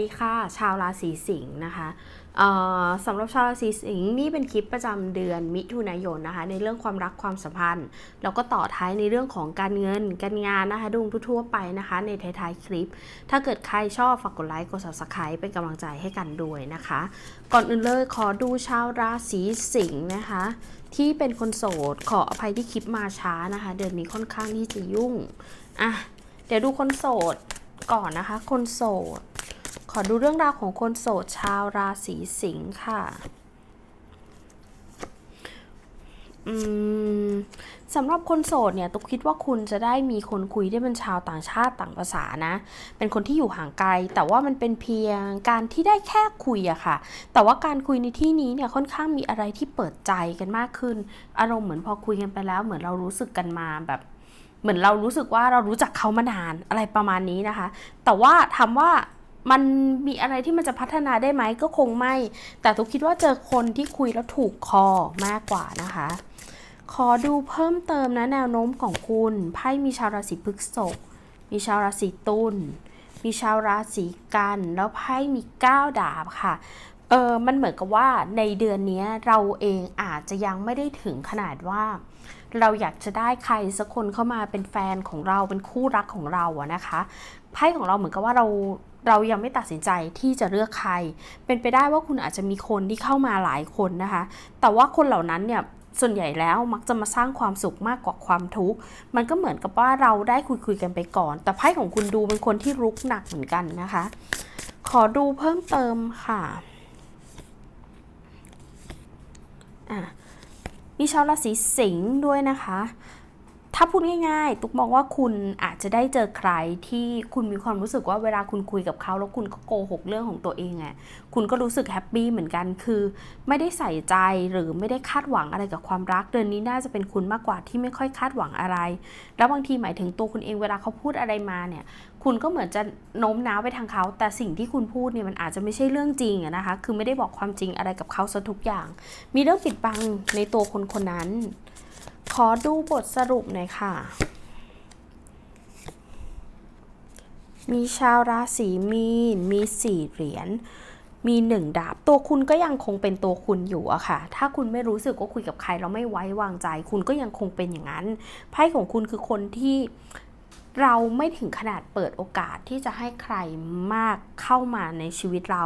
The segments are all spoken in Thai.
สวัสดีค่ะชาวราศีสิงห์นะคะสำหรับชาวราศีสิงห์นี่เป็นคลิปประจำเดือนมิถุนายนนะคะในเรื่องความรักความสัมพันธ์ แล้วก็ต่อท้ายในเรื่องของการเงินการงานนะคะดูทั่วไปนะคะ ในท้ายๆคลิป ถ้าเกิดใครชอบฝากกดไลค์กด subscribe เป็นกำลังใจให้กันด้วยนะคะ ก่อนอื่นเลยขอดูชาวราศีสิงห์นะคะ ที่เป็นคนโสดขออภัยที่คลิปมาช้านะคะ เดือนนี้ค่อนข้างที่จะยุ่งอะเดี๋ยวดูคนโสดก่อนนะคะ คนโสด ขอดูเรื่องราวของคนโสดชาวราศีสิงค์ค่ะสำหรับคนโสดเนี่ยตุ๊กคิดว่าคุณจะได้มีคนคุยที่เป็นชาวต่างชาติต่างภาษานะ เป็นคนที่อยู่ห่างไกล แต่ว่ามันเป็นเพียงการที่ได้แค่คุยอะค่ะ แต่ว่าการคุยในที่นี้เนี่ยค่อนข้างมีอะไรที่เปิดใจกันมากขึ้น อารมณ์เหมือนพอคุยกันไปแล้ว เหมือนเรารู้สึกกันมาแบบเหมือนเรารู้สึกว่าเรารู้จักเขามานานอะไรประมาณนี้นะคะ แต่ว่าถามว่า มันมีอะไรที่มันจะพัฒนาได้ไหมก็คงไม่ แต่ตุ๊กคิดว่าเจอคนที่คุยแล้วถูกคอมากกว่านะคะ ขอดูเพิ่มเติมนะแนวโน้มของคุณไพ่มีชาวราศีพฤษภมีชาวราศีตุลมีชาวราศีกัน แล้วไพ่มี9ดาบค่ะเออมันเหมือนกับว่าในเดือนนี้เราเองอาจจะยังไม่ได้ถึงขนาดว่า เราอยากจะได้ใครสักคนเข้ามาเป็นแฟนของเราเป็นคู่รักของเราอะนะคะไพ่ของเราเหมือนกับว่าเรา เรายังไม่ตัดสินใจที่จะเลือกใคร เป็นไปได้ว่าคุณอาจจะมีคนที่เข้ามาหลายคนนะคะ แต่ว่าคนเหล่านั้นเนี่ยส่วนใหญ่แล้วมักจะมาสร้างความสุขมากกว่าความทุกข์ มันก็เหมือนกับว่าเราได้คุยคุยๆกันไปก่อน แต่ไพ่ของคุณดูเป็นคนที่รุกหนักเหมือนกันนะคะ ขอดูเพิ่มเติมค่ะอะมีชาวราศีสิงห์ด้วยนะคะ ถ้าพูดง่ายๆ ตุ๊กมองว่าคุณอาจจะได้เจอใครที่คุณมีความรู้สึกว่าเวลาคุณคุยกับเขาแล้วคุณก็โกหกเรื่องของตัวเองอะ่ะคุณก็รู้สึกแฮปปี้เหมือนกันคือ ไม่ได้ใส่ใจหรือไม่ได้คาดหวังอะไรกับความรัก เดือนนี้น่าจะเป็นคุณมากกว่าที่ไม่ค่อยคาดหวังอะไร แล้วบางทีหมายถึงตัวคุณเองเวลาเขาพูดอะไรมาเนี่ย คุณก็เหมือนจะโน้มน้าวไปทางเขา แต่สิ่งที่คุณพูดเนี่ยมันอาจจะไม่ใช่เรื่องจริงอะนะคะ คือไม่ได้บอกความจริงอะไรกับเขาซะทุกอย่าง มีเรื่องปิดบังในตัวคนคนนั้น ขอดูบทสรุปหน่อยค่ะ มีชาวราศีมีน มีสี่เหรียญ มีหนึ่งดาบ ตัวคุณก็ยังคงเป็นตัวคุณอยู่อะค่ะ ถ้าคุณไม่รู้สึกว่าคุยกับใครแล้วไม่ไว้วางใจ คุณก็ยังคงเป็นอย่างนั้น ไพ่ของคุณคือคนที่ เราไม่ถึงขนาดเปิดโอกาสที่จะให้ใครมากเข้ามาในชีวิตเรา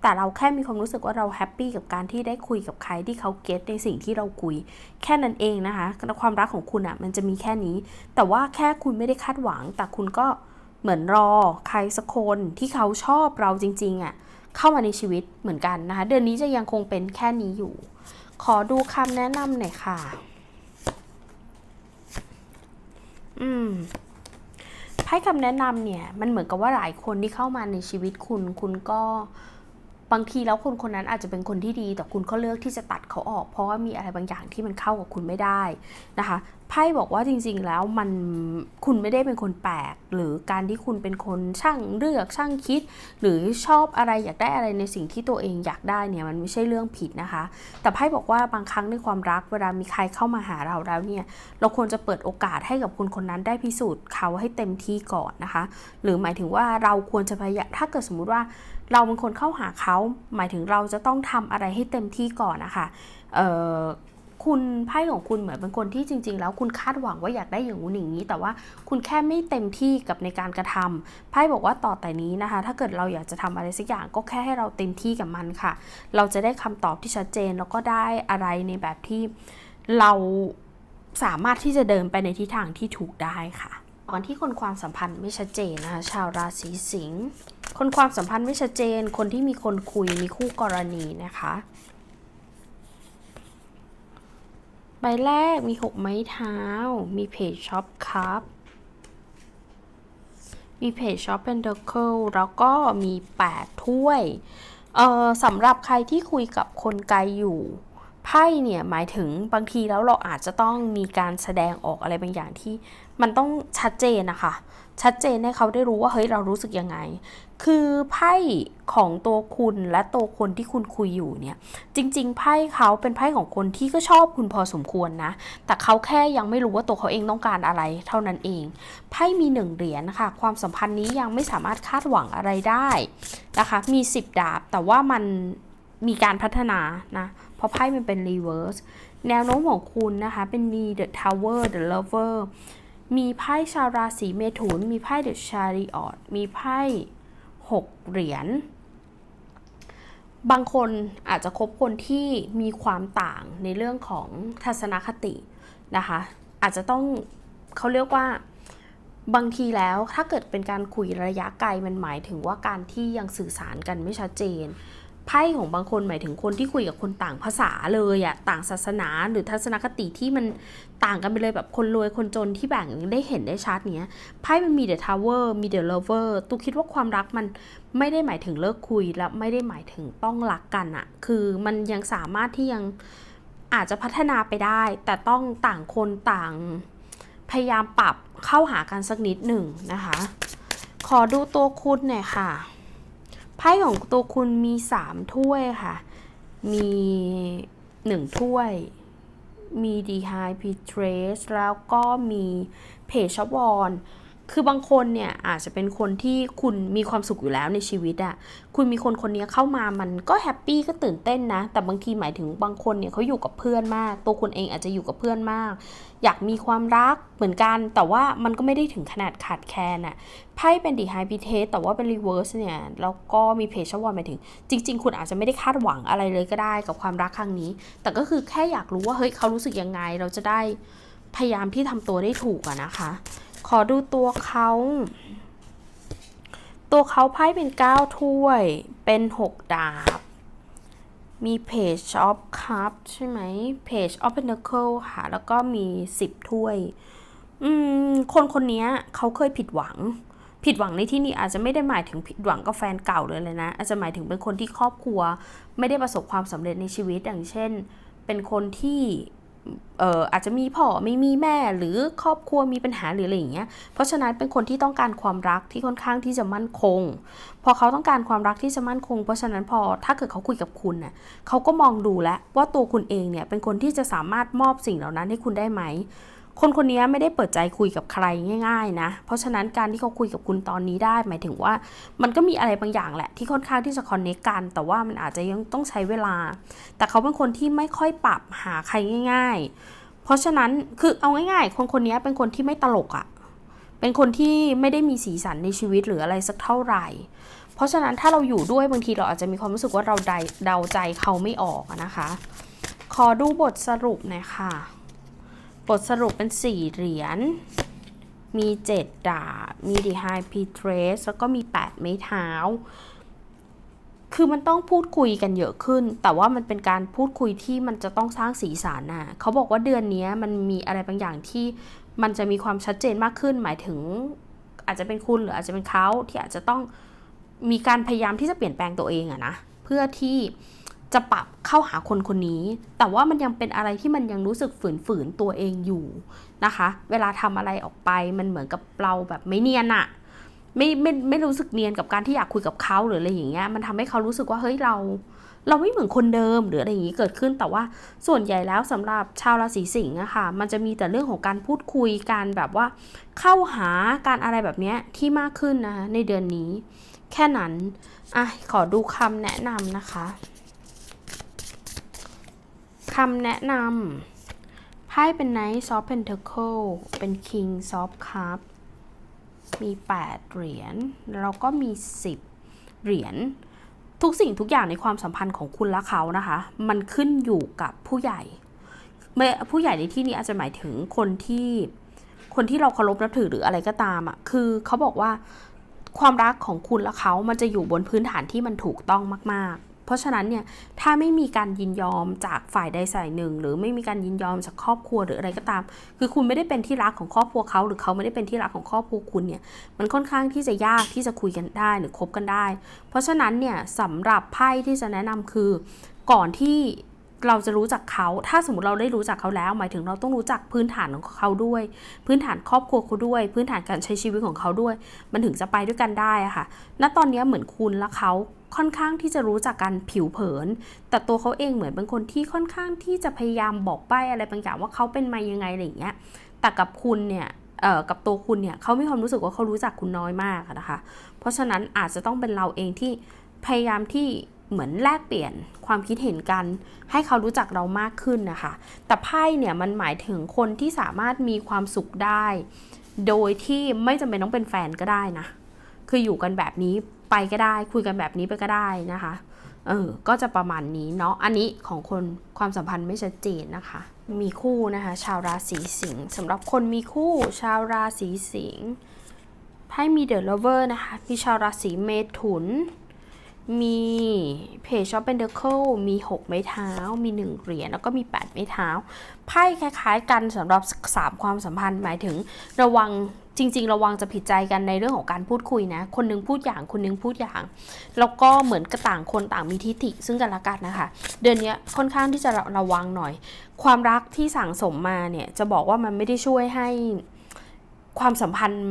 แต่เราแค่มีความรู้สึกว่าเราแฮปปี้กับการที่ได้คุยกับใครที่เขาเก็ตในสิ่งที่เราคุย แค่นั้นเองนะคะความรักของคุณอะ่ะมันจะมีแค่นี้ แต่ว่าแค่คุณไม่ได้คาดหวัง แต่คุณก็เหมือนรอใครสักคนที่เขาชอบเราจริงๆอะ่ะเข้ามาในชีวิตเหมือนกันนะคะ เดือนนี้จะยังคงเป็นแค่นี้อยู่ ขอดูคำแนะนำหน่อยค่ะ อืม ให้คำแนะนำเนี่ยมันเหมือนกับว่าหลายคนที่เข้ามาในชีวิตคุณ คุณก็บางทีแล้วคนคนนั้นอาจจะเป็นคนที่ดี แต่คุณก็เลือกที่จะตัดเขาออก เพราะว่ามีอะไรบางอย่างที่มันเข้ากับคุณไม่ได้นะคะ ไพ่บอกว่าจริงๆแล้วมันคุณไม่ได้เป็นคนแปลก หรือการที่คุณเป็นคนช่างเลือกช่างคิด หรือชอบอะไรอยากได้อะไรในสิ่งที่ตัวเองอยากได้เนี่ยมันไม่ใช่เรื่องผิดนะคะ แต่ไพ่บอกว่าบางครั้งในความรักเวลามีใครเข้ามาหาเราแล้วเนี่ยเราควรจะเปิดโอกาสให้กับคนคนนั้นได้พิสูจน์เขาให้เต็มที่ก่อนนะคะ หรือหมายถึงว่าเราควรจะพยายามถ้าเกิดสมมุติว่าเราเป็นคนเข้าหาเขาหมายถึงเราจะต้องทำอะไรให้เต็มที่ก่อนนะคะเอ่อ คุณไพ่ของคุณเหมือนเป็นคนที่จริง ๆ แล้วคุณคาดหวังว่าอยากได้อย่างนู้นอย่างนี้ แต่ว่าคุณแค่ไม่เต็มที่กับในการกระทำไพ่บอกว่าต่อแต่นี้นะคะ ถ้าเกิดเราอยากจะทำอะไรสักอย่างก็แค่ให้เราเต็มที่กับมันค่ะ เราจะได้คำตอบที่ชัดเจนแล้วก็ได้อะไรในแบบที่เราสามารถที่จะเดินไปในทิศทางที่ถูกได้ค่ะก่อนที่คนความสัมพันธ์ไม่ชัดเจนนะคะชาวราศีสิงห์คนความสัมพันธ์ไม่ชัดเจน คนที่มีคนคุยมีคู่กรณีนะคะ ใบแรกมีหกไม้เท้า มีเพจช็อปครับ มีเพจช็อปเป็นเดอร์เคิลแล้วก็มี 8 ถ้วย เอ่อสำหรับใครที่คุยกับคนไกลอยู่ ไพ่เนี่ยหมายถึงบางทีแล้วเราอาจจะต้องมีการแสดงออกอะไรบางอย่างที่มันต้องชัดเจนนะคะ ชัดเจนให้เขาได้รู้ว่าเฮ้ยเรารู้สึกยังไง คือไพ่ของตัวคุณและตัวคนที่คุณคุยอยู่เนี่ย จริง ๆ ไพ่เขาเป็นไพ่ของคนที่ก็ชอบคุณพอสมควรนะ แต่เขาแค่ยังไม่รู้ว่าตัวเขาเองต้องการอะไร เท่านั้นเอง ไพ่มีหนึ่งเหรียญค่ะ ความสัมพันธ์นี้ยังไม่สามารถคาดหวังอะไรได้นะคะ มี 10 ดาบ แต่ว่ามันมีการพัฒนานะ เพราะไพ่มันเป็น reverse แนวโน้มของคุณนะคะ เป็นมี the tower the lover มีไพ่ชาวราศีเมถุน มีไพ่ the chariot มีไพ่6เหรียญ บางคนอาจจะคบคนที่มีความต่างในเรื่องของทัศนคตินะคะ อาจจะต้องเขาเรียกว่าบางทีแล้วถ้าเกิดเป็นการคุยระยะไกลมันหมายถึงว่าการที่ยังสื่อสารกันไม่ชัดเจน ไพ่ของบางคนหมายถึงคนที่คุยกับคนต่างภาษาเลยอะต่างศาสนาหรือทัศนคติที่มันต่างกันไปเลยแบบคนรวยคนจนที่แบ่งได้เห็นได้ชัดเนี้ยไพ่มันมี the tower มี the lover ตูคิดว่าความรักมันไม่ได้หมายถึงเลิกคุยและไม่ได้หมายถึงต้องรักกันอะคือมันยังสามารถที่ยังอาจจะพัฒนาไปได้ แต่ต้องต่างคนต่างพยายามปรับเข้าหากันสักนิดหนึ่งนะคะ ขอดูตัวคุณหน่อยค่ะ ไพ่ของตัวคุณมีสามถ้วยค่ะ มีหนึ่งถ้วย มี d h i p t r a c e แล้วก็มีเพชวอน คือบางคนเนี่ยอาจจะเป็นคนที่คุณมีความสุขอยู่แล้วในชีวิตอะ่ะ คุณมีคนคนนี้เข้ามามันก็แฮปปี้ก็ตื่นเต้นนะ แต่บางทีหมายถึงบางคนเนี่ยเขาอยู่กับเพื่อนมาก ตัวคุณเองอาจจะอยู่กับเพื่อนมาก อยากมีความรักเหมือนกัน แต่ว่ามันก็ไม่ได้ถึงขนาดขาดแคลนอะไพ่เป็นดีไฮพิเทสแต่ว่าเป็นรีเวิร์สเนี่ย แล้วก็มีเพจชวอนหมายถึง จริง ๆ คุณอาจจะไม่ได้คาดหวังอะไรเลยก็ได้กับความรักครั้งนี้ แต่ก็คือแค่อยากรู้ว่าเฮ้ยเขารู้สึกยังไง เราจะได้พยายามที่ทำตัวได้ถูกอะนะคะ อดูตัวเขา ตัวเขาไพ่เป็น 9 ถ้วย เป็น 6 ดาบ มีเพจออฟคัพใช่ไหมเพจออฟเพนเคิลค่ะ แล้วก็มี 10 ถ้วย อืม คนคนนี้เขาเคยผิดหวัง ผิดหวังในที่นี้อาจจะไม่ได้หมายถึงผิดหวังกับแฟนเก่าเลยเลยนะ อาจจะหมายถึงเป็นคนที่ครอบครัว ไม่ได้ประสบความสำเร็จในชีวิต อย่างเช่น เป็นคนที่ เอ่ออาจจะมีพ่อไม่มีแม่หรือครอบครัวมีปัญหาหรืออะไรอย่างเงี้ย เพราะฉะนั้นเป็นคนที่ต้องการความรักที่ค่อนข้างที่จะมั่นคง พอเขาต้องการความรักที่จะมั่นคง เพราะฉะนั้นพอถ้าเกิดเขาคุยกับคุณน่ะเขาก็มองดูแล้วว่าตัวคุณเองเนี่ยเป็นคนที่จะสามารถมอบสิ่งเหล่านั้นให้คุณได้ไหม คนคนนี้ไม่ได้เปิดใจคุยกับใครง่าย ๆ นะ เพราะฉะนั้นการที่เขาคุยกับคุณตอนนี้ได้ หมายถึงว่ามันก็มีอะไรบางอย่างแหละที่ค่อนข้างที่จะคอนเนคกัน แต่ว่ามันอาจจะยังต้องใช้เวลา แต่เขาเป็นคนที่ไม่ค่อยปรับหาใครง่าย ๆ เพราะฉะนั้นคือเอาง่าย ๆ คนคนนี้เป็นคนที่ไม่ตลกอะ่ะ เป็นคนที่ไม่ได้มีสีสันในชีวิตหรืออะไรสักเท่าไหร่ เพราะฉะนั้นถ้าเราอยู่ด้วยบางทีเราอาจจะมีความรู้สึกว่าเราเดาเดาใจเขาไม่ออกนะคะ ขอดูบทสรุปหน่อยค่ะ บทสรุปเป็น 4 เหรียญ มี 7 ดาบ มีดีไฮพีเทรสแล้วก็มี 8 ไม้เท้า คือมันต้องพูดคุยกันเยอะขึ้น แต่ว่ามันเป็นการพูดคุยที่มันจะต้องสร้างสีสันน่ะเขาบอกว่าเดือนนี้มันมีอะไรบางอย่างที่มันจะมีความชัดเจนมากขึ้น หมายถึงอาจจะเป็นคุณหรืออาจจะเป็นเขาที่อาจจะต้องมีการพยายามที่จะเปลี่ยนแปลงตัวเองอะนะ เพื่อที่ จะปรับเข้าหาคนคนนี้ แต่ว่ามันยังเป็นอะไรที่มันยังรู้สึกฝืนๆตัวเองอยู่นะคะ เวลาทำอะไรออกไปมันเหมือนกับเราแบบไม่เนียนอะไม่ไม่ไม่รู้สึกเนียนกับการที่อยากคุยกับเขาหรืออะไรอย่างเงี้ยมันทำให้เขารู้สึกว่าเฮ้ยเรา เราไม่เหมือนคนเดิมหรืออะไรอย่างนี้เกิดขึ้น แต่ว่าส่วนใหญ่แล้วสำหรับชาวราศีสิงห์อะค่ะมันจะมีแต่เรื่องของการพูดคุยการแบบว่า เข้าหาการอะไรแบบเนี้ยที่มากขึ้นนะคะในเดือนนี้ แค่นั้นอะขอดูคำแนะนำนะคะ คำแนะนำไพ่เป็น Knight of Pentacle เป็น King of Cup มี 8 เหรียญแล้วก็มี 10 เหรียญทุกสิ่งทุกอย่างในความสัมพันธ์ของคุณและเขานะคะ มันขึ้นอยู่กับผู้ใหญ่ผู้ใหญ่ในที่นี้อาจจะหมายถึงคนที่คนที่เราเคารพนับถือหรืออะไรก็ตามอะคือเขาบอกว่าความรักของคุณและเขามันจะอยู่บนพื้นฐานที่มันถูกต้องมาก ๆ ราะฉะนั้นเนี่ยถ้าไม่มีการยินยอมจากฝ่ายใดฝ่ายหนึ่ง หรือไม่มีการยินยอมจากครอบครัวหรืออะไรก็ตาม คือคุณไม่ได้เป็นที่รักของครอบครัวเขาหรือเขาไม่ได้เป็นที่รักของครอบครัวคุณเนี่ยมันค่อนข้างที่จะยากที่จะคุยกันได้หรือคบกันได้ เพราะฉะนั้นเนี่ยสำหรับไพ่ที่จะแนะนำคือก่อนที่ เราจะรู้จักเขา ถ้าสมมติเราได้รู้จักเขาแล้ว หมายถึงเราต้องรู้จักพื้นฐานของเขาด้วย พื้นฐานครอบครัวเขาด้วย พื้นฐานการใช้ชีวิตของเขาด้วย มันถึงจะไปด้วยกันได้ค่ะ ณ ตอนนี้เหมือนคุณและเขาค่อนข้างที่จะรู้จักกันผิวเผิน แต่ตัวเขาเองเหมือนเป็นคนที่ค่อนข้างที่จะพยายามบอกใบ้อะไรบางอย่างว่าเขาเป็นมายังไงอะไรอย่างเงี้ย แต่กับคุณเนี่ยกับตัวคุณเนี่ยเขามีความรู้สึกว่าเขารู้จักคุณน้อยมากนะคะ เพราะฉะนั้นอาจจะต้องเป็นเราเองที่พยายามที่ เหมือนแลกเปลี่ยนความคิดเห็นกัน ให้เขารู้จักเรามากขึ้นนะคะ แต่ไพ่เนี่ยมันหมายถึงคนที่สามารถมีความสุขได้ โดยที่ไม่จำเป็นต้องเป็นแฟนก็ได้นะ คืออยู่กันแบบนี้ไปก็ได้ คุยกันแบบนี้ไปก็ได้นะคะ เออ ก็จะประมาณนี้เนาะ อันนี้ของคนความสัมพันธ์ไม่ชัดเจนนะคะ มีคู่นะคะ ชาวราศีสิงห์สำหรับคนมีคู่ชาวราศีสิงห์ไพ่มีเดอะ l ลเวอร์นะคะมีชาวราศีเมถุน มีเพจชอปเป็นเดอร์เคิลมี 6 ไม้เท้า มี 1 เหรียญแล้วก็มี 8 ไม้เท้า ไพ่คล้ายๆกันสำหรับ 3 ความสัมพันธ์หมายถึงระวังจริง ๆ ระวังจะผิดใจกันในเรื่องของการพูดคุยนะ คนหนึงพูดอย่างคนหนึงพูดอย่าง แล้วก็เหมือนกระต่างคนต่างมีทิฐิซึ่งกันและกันนะคะ เดือนนี้ค่อนข้างที่จะระวังหน่อย ความรักที่สั่งสมมาเนี่ยจะบอกว่ามันไม่ได้ช่วยให้ความสัมพันธ์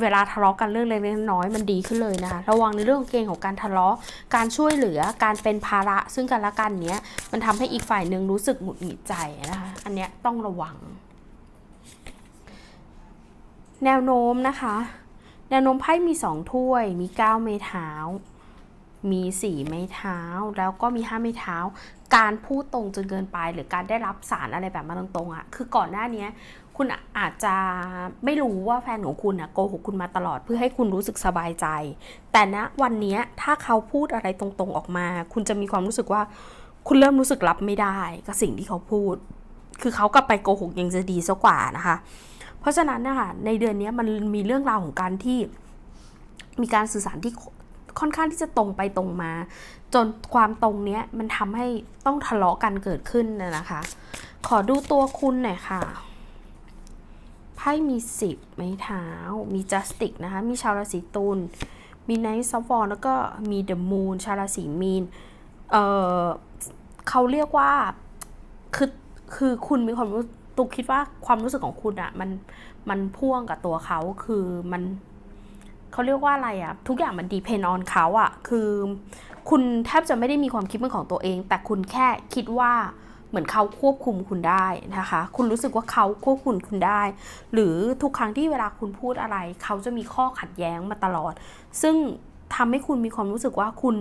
เวลาทะเลาะกันเรื่องเล็กๆน้อยมันดีขึ้นเลยนะคะระวังในเรื่องเกณฑ์ของการทะเลาะการช่วยเหลือการเป็นภาระซึ่งกันและกันเนี้ยมันทำให้อีกฝ่ายหนึ่งรู้สึกหงุดหงิดใจนะคะ อันเนี้ยต้องระวัง แนวโน้มนะคะ แนวโน้มไพ่มีสองถ้วย มีเก้าไม้เท้า มีสี่ไม้เท้า แล้วก็มีห้าไม้เท้า การพูดตรงจนเกินไป หรือการได้รับสารอะไรแบบมาตรงๆอะ่ะคือก่อนหน้านี้ คุณอาจจะไม่รู้ว่าแฟนของคุณนะโกหกคุณมาตลอดเพื่อให้คุณรู้สึกสบายใจ แต่ณวันนี้ถ้าเขาพูดอะไรตรงๆออกมา คุณจะมีความรู้สึกว่า คุณเริ่มรู้สึกรับไม่ได้กับสิ่งที่เขาพูด คือเขากลับไปโกหกยังจะดีซะกว่านะคะ เพราะฉะนั้นนะคะในเดือนนี้มันมีเรื่องราวของการที่มีการสื่อสารที่ค่อนข้างที่จะตรงไปตรงมา จนความตรงเนี้ยมันทำให้ต้องทะเลาะกันเกิดขึ้นนะคะ ขอดูตัวคุณหน่อยค่ะ ไพ่มีสิบไม้เท้า มีจัสติกนะคะ มีชาวราศีตุล มีไนท์ซอฟวอลแล้วก็มีเดอะมูน ชาวราศีมีน เออเขาเรียกว่า คือ คือคุณมีความรู้ตุกคิดว่าความรู้สึกของคุณอะมัน มันพ่วงกับตัวเขา คือมันเขาเรียกว่าอะไรอะทุกอย่างมันดีเพนออนเขาอะคือ คุณแทบจะไม่ได้มีความคิดเป็นของตัวเอง แต่คุณแค่คิดว่า เหมือนเขาควบคุมคุณได้นะคะ คุณรู้สึกว่าเขาควบคุมคุณได้ หรือทุกครั้งที่เวลาคุณพูดอะไร เขาจะมีข้อขัดแย้งมาตลอด ซึ่งทำให้คุณมีความรู้สึกว่าคุณ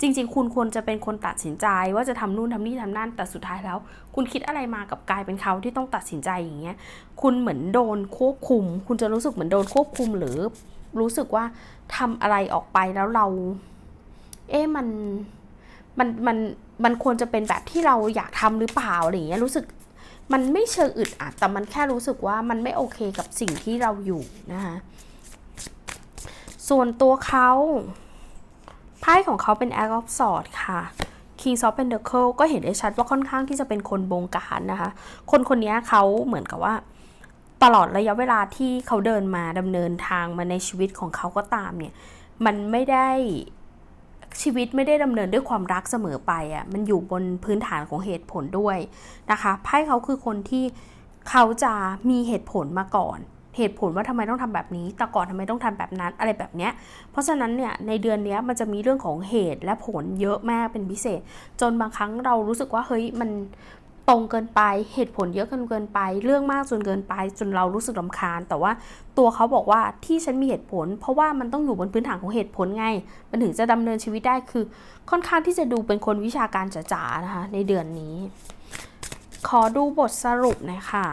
จริง ๆ คุณควรจะเป็นคนตัดสินใจ ว่าจะทำนู่นทำนี่ทำนั่นแต่สุดท้ายแล้ว คุณคิดอะไรมากับกลายเป็นเขาที่ต้องตัดสินใจอย่างเงี้ย คุณเหมือนโดนควบคุม คุณจะรู้สึกเหมือนโดนควบคุมหรือรู้สึกว่าทำอะไรออกไปแล้วเรา เอ๊ะมัน มันมันมันควรจะเป็นแบบที่เราอยากทำหรือเปล่าอะไรเงี้ยรู้สึกมันไม่เชิงอึดอัดแต่มันแค่รู้สึกว่ามันไม่โอเคกับสิ่งที่เราอยู่นะคะส่วนตัวเขาไพ่ของเขาเป็น Act of Swords ค่ะ King of Pentacles ก็เห็นได้ชัดว่าค่อนข้างที่จะเป็นคนบงการนะคะ คนคนนี้เขาเหมือนกับว่า ตลอดระยะเวลาที่เขาเดินมาดำเนินทางมาในชีวิตของเขาก็ตามเนี่ย มันไม่ได้ ชีวิตไม่ได้ดำเนินด้วยความรักเสมอไปอะ่ะมันอยู่บนพื้นฐานของเหตุผลด้วยนะคะไพ่เขาคือคนที่เขาจะมีเหตุผลมาก่อน เหตุผลว่าทำไมต้องทำแบบนี้ แต่ก่อนทำไมต้องทำแบบนั้นอะไรแบบเนี้ยเพราะฉะนั้นเนี่ยในเดือนเนี้ยมันจะมีเรื่องของเหตุและผลเยอะมากเป็นพิเศษ จนบางครั้งเรารู้สึกว่าเฮ้ยมัน ตรงเกินไปเหตุผลเยอะเกินเกินไป เรื่องมากจนเกินไป จนเรารู้สึกลำคาญ แต่ว่าตัวเขาบอกว่าที่ฉันมีเหตุผล เพราะว่ามันต้องอยู่บนพื้นฐานของเหตุผลไง มันถึงจะดำเนินชีวิตได้คือ ค่อนข้างที่จะดูเป็นคนวิชาการจ๋าๆนะคะในเดือนนี้ ขอดูบทสรุปน่อยค่ะ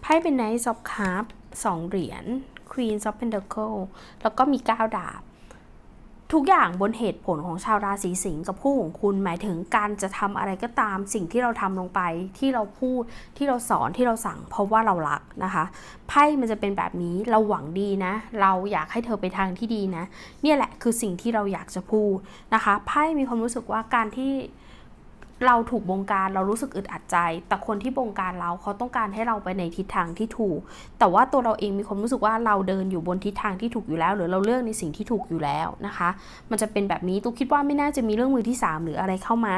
ไพ่เป็นไนท์ซอฟคาร์สองเหรียญ Queen of Pentacle แล้วก็มี 9 ดาบ ทุกอย่างบนเหตุผลของชาวราศีสิงห์กับคู่ของคุณหมายถึงการจะทำอะไรก็ตามสิ่งที่เราทำลงไป ที่เราพูดที่เราสอนที่เราสั่ง เพราะว่าเรารักนะคะไพ่มันจะเป็นแบบนี้เราหวังดีนะ เราอยากให้เธอไปทางที่ดีนะ เนี่ยแหละคือสิ่งที่เราอยากจะพูดนะคะไพ่มีความรู้สึกว่าการที่ เราถูกบงการเรารู้สึกอึดอัดใจ แต่คนที่บงการเราเขาต้องการให้เราไปในทิศทางที่ถูก แต่ว่าตัวเราเองมีความรู้สึกว่าเราเดินอยู่บนทิศทางที่ถูกอยู่แล้ว หรือเราเลือกในสิ่งที่ถูกอยู่แล้วนะคะ มันจะเป็นแบบนี้ตุ๊กคิดว่าไม่น่าจะมีเรื่องมือที่ 3 หรืออะไรเข้ามา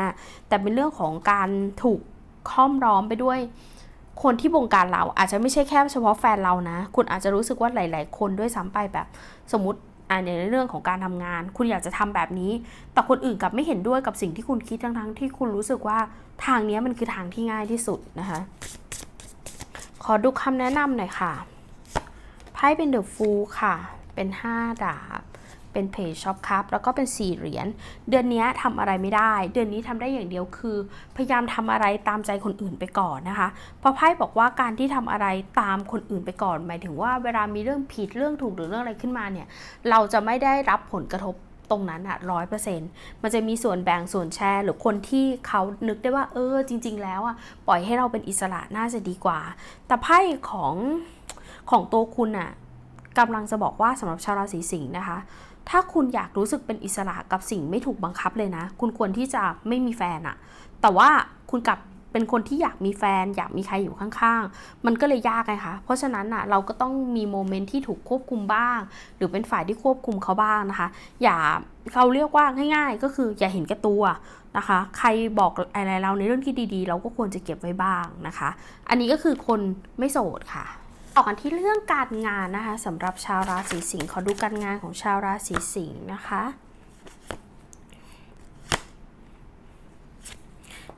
แต่เป็นเรื่องของการถูกค้อมร้อมไปด้วยคนที่บงการเราอาจจะไม่ใช่แค่เฉพาะแฟนเรานะ คุณอาจจะรู้สึกว่าหลาย ๆ คนด้วยซ้ำไปแบบ สมมติ อ่าในเรื่องของการทำงาน คุณอยากจะทำแบบนี้ แต่คนอื่นกลับไม่เห็นด้วยกับสิ่งที่คุณคิดทั้งๆที่คุณรู้สึกว่าทางนี้มันคือทางที่ง่ายที่สุดนะคะขอดูคำแนะนำหน่อยค่ะไพ่เป็นเดอะฟูค่ะ เป็น 5 ดาบ เป็นเพจช็อปครับแล้วก็เป็น4เหรียญเดือนนี้ทำอะไรไม่ได้ เดือนนี้ทำได้อย่างเดียวคือ พยายามทำอะไรตามใจคนอื่นไปก่อนนะคะเพราะไพ่บอกว่าการที่ทำอะไรตามคนอื่นไปก่อน หมายถึงว่าเวลามีเรื่องผิดเรื่องถูกหรือเรื่องอะไรขึ้นมาเนี่ยเราจะไม่ได้รับผลกระทบตรงนั้นอะร้อยเปอร์เซ็นต์มันจะมีส่วนแบ่งส่วนแชร์ หรือคนที่เขานึกได้ว่า เออ จริง ๆ แล้วอะปล่อยให้เราเป็นอิสระน่าจะดีกว่า แต่ไพ่ของของตัวคุณอะกำลังจะบอกว่าสำหรับชาวราศีสิงห์นะคะ ถ้าคุณอยากรู้สึกเป็นอิสระกับสิ่งไม่ถูกบังคับเลยนะ คุณควรที่จะไม่มีแฟนอะแต่ว่าคุณกลับเป็นคนที่อยากมีแฟน อยากมีใครอยู่ข้างๆ มันก็เลยยากไงคะ เพราะฉะนั้นอะเราก็ต้องมีโมเมนต์ที่ถูกควบคุมบ้าง หรือเป็นฝ่ายที่ควบคุมเขาบ้างนะคะ อย่าเขาเรียกว่าง่าย ๆ ก็คืออย่าเห็นแก่ตัวนะคะ ใครบอกอะไรเราในเรื่องที่ดีๆ เราก็ควรจะเก็บไว้บ้างนะคะ อันนี้ก็คือคนไม่โสดค่ะ ต่อกันที่เรื่องการงานนะคะสำหรับชาวราศีสิงห์ขอดูการงานของชาวราศีสิงห์นะคะ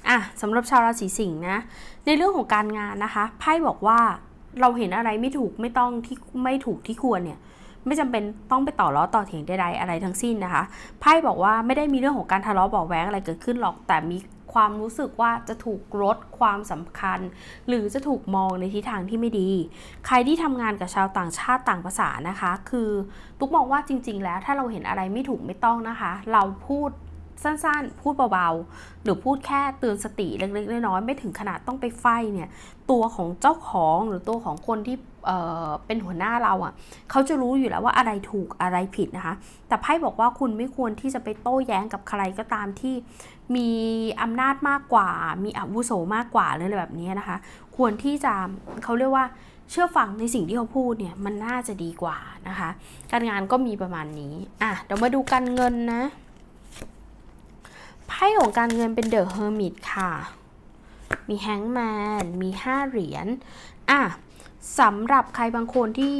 อะสำหรับชาวราศีสิงห์นะในเรื่องของการงานนะคะไพ่บอกว่าเราเห็นอะไรไม่ถูกไม่ต้องที่ไม่ถูกที่ควรเนี่ยไม่จำเป็นต้องไปต่อล้อต่อเถียงใดๆอะไรทั้งสิ้นนะคะไพ่บอกว่าไม่ได้มีเรื่องของการทะเลาะเบาะแว้งอะไรเกิดขึ้นหรอกแต่มี ความรู้สึกว่าจะถูกลดความสำคัญ หรือจะถูกมองในทิศทางที่ไม่ดี ใครที่ทำงานกับชาวต่างชาติต่างภาษานะคะ คือตุ๊กมองว่าจริง ๆ แล้วถ้าเราเห็นอะไรไม่ถูกไม่ต้องนะคะ เราพูด สั้นๆ พูดเบาๆ หรือพูดแค่เตือนสติเล็กๆน้อยๆไม่ถึงขนาดต้องไปไฟเนี่ยตัวของเจ้าของหรือตัวของคนที่เเป็นหัวหน้าเราอะ่ะเขาจะรู้อยู่แล้วว่าอะไรถูกอะไรผิดนะคะ แต่ไพ่บอกว่าคุณไม่ควรที่จะไปโต้แย้งกับใครก็ตามที่มีอำนาจมากกว่า มีอาวุโสมากกว่าหรืออะไรแบบนี้นะคะ ควรที่จะเขาเรียกว่าเชื่อฟังในสิ่งที่เขาพูดเนี่ยมันน่าจะดีกว่านะคะ การงานก็มีประมาณนี้อะเดี๋ยวมาดูการเงินนะ พ่ของการเงินเป็นเดอะเฮอร์มิตค่ะ มีแฮงแมน มี5เหรียญ อะสำหรับใครบางคนที่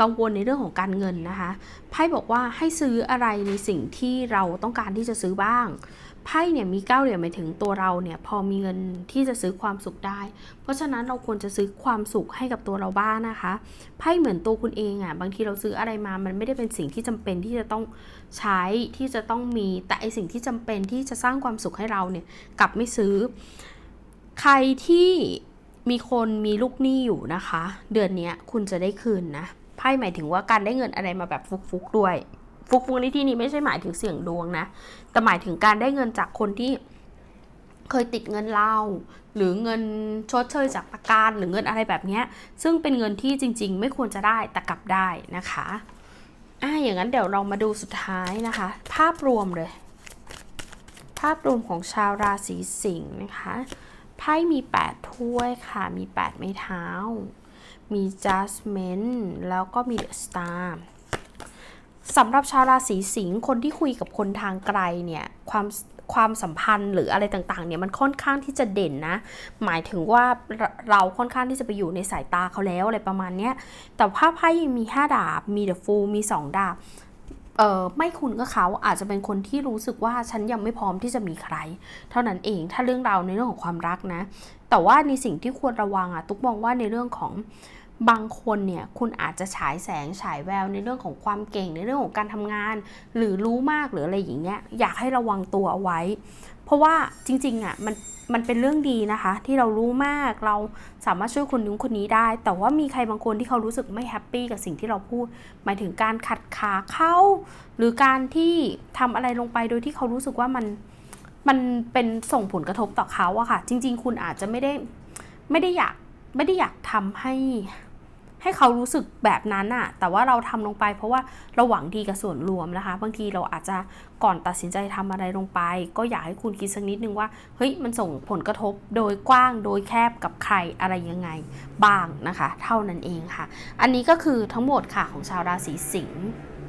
กังวลในเรื่องของการเงินนะคะ ไพ่บอกว่าให้ซื้ออะไรในสิ่งที่เราต้องการที่จะซื้อบ้าง ไพ่เนี่ยมีเก้าเหรียญหมายถึงตัวเราเนี่ยพอมีเงินที่จะซื้อความสุขได้ เพราะฉะนั้นเราควรจะซื้อความสุขให้กับตัวเราบ้างนะคะไพ่เหมือนตัวคุณเองอะ่ะบางทีเราซื้ออะไรมามันไม่ได้เป็นสิ่งที่จำเป็นที่จะต้องใช้ที่จะต้องมี แต่ไอสิ่งที่จำเป็นที่จะสร้างความสุขให้เราเนี่ยกลับไม่ซื้อ ใครที่มีคนมีลูกหนี้อยู่นะคะ เดือนนี้คุณจะได้คืนนะไพ่หมายถึงว่าการได้เงินอะไรมาแบบฟุกๆด้วย ฟุกๆในที่นี้ไม่ใช่หมายถึงเสี่ยงดวงนะ แต่หมายถึงการได้เงินจากคนที่เคยติดเงินเรา หรือเงินชดเชยจากประกันหรือเงินอะไรแบบนี้ ซึ่งเป็นเงินที่จริง ๆ ไม่ควรจะได้แต่กลับได้นะคะอ่าอย่างนั้นเดี๋ยวเรามาดูสุดท้ายนะคะ ภาพรวมเลย ภาพรวมของชาวราศีสิงห์นะคะไพ่มี 8 ถ้วยค่ะ มี 8 ไม้เท้า มี Judgment แล้วก็มี The Star สำหรับชาวราศีสิงห์คนที่คุยกับคนทางไกลเนี่ยความความสัมพันธ์หรืออะไรต่างๆเนี่ยมันค่อนข้างที่จะเด่นนะ หมายถึงว่าเราค่อนข้างที่จะไปอยู่ในสายตาเขาแล้วอะไรประมาณเนี้ยแต่ภาพไพ่ยังมี 5 ดาบ มี The Fool มี 2 ดาบเออไม่คุณก็เขาอาจจะเป็นคนที่รู้สึกว่าฉันยังไม่พร้อมที่จะมีใคร เท่านั้นเองถ้าเรื่องราวในเรื่องของความรักนะ แต่ว่าในสิ่งที่ควรระวังอะตุ๊กมองว่าในเรื่องของ บางคนเนี่ยคุณอาจจะฉายแสงฉายแววในเรื่องของความเก่งในเรื่องของการทำงาน หรือรู้มากหรืออะไรอย่างเงี้ยอยากให้ระวังตัวเอาไว้ เพราะว่าจริงๆอะมันมันเป็นเรื่องดีนะคะ ที่เรารู้มากเราสามารถช่วยคนนู้นคนนี้ได้ แต่ว่ามีใครบางคนที่เขารู้สึกไม่แฮปปี้กับสิ่งที่เราพูด หมายถึงการขัดขาเขาหรือการที่ทำอะไรลงไปโดยที่เขารู้สึกว่ามันมันเป็นส่งผลกระทบต่อเขาอะค่ะ จริง ๆ คุณอาจจะไม่ได้ไม่ได้อยากไม่ได้อยากทำให้ ให้เขารู้สึกแบบนั้นอะแต่ว่าเราทำลงไป เพราะว่าเราหวังดีกับส่วนรวมนะคะ บางทีเราอาจจะก่อนตัดสินใจทำอะไรลงไป ก็อยากให้คุณคิดสักนิดนึงว่าเฮ้ยมันส่งผลกระทบโดยกว้างโดยแคบกับใครอะไรยังไงบ้างนะคะ เท่านั้นเองค่ะ อันนี้ก็คือทั้งหมดค่ะของชาวราศีสิงห์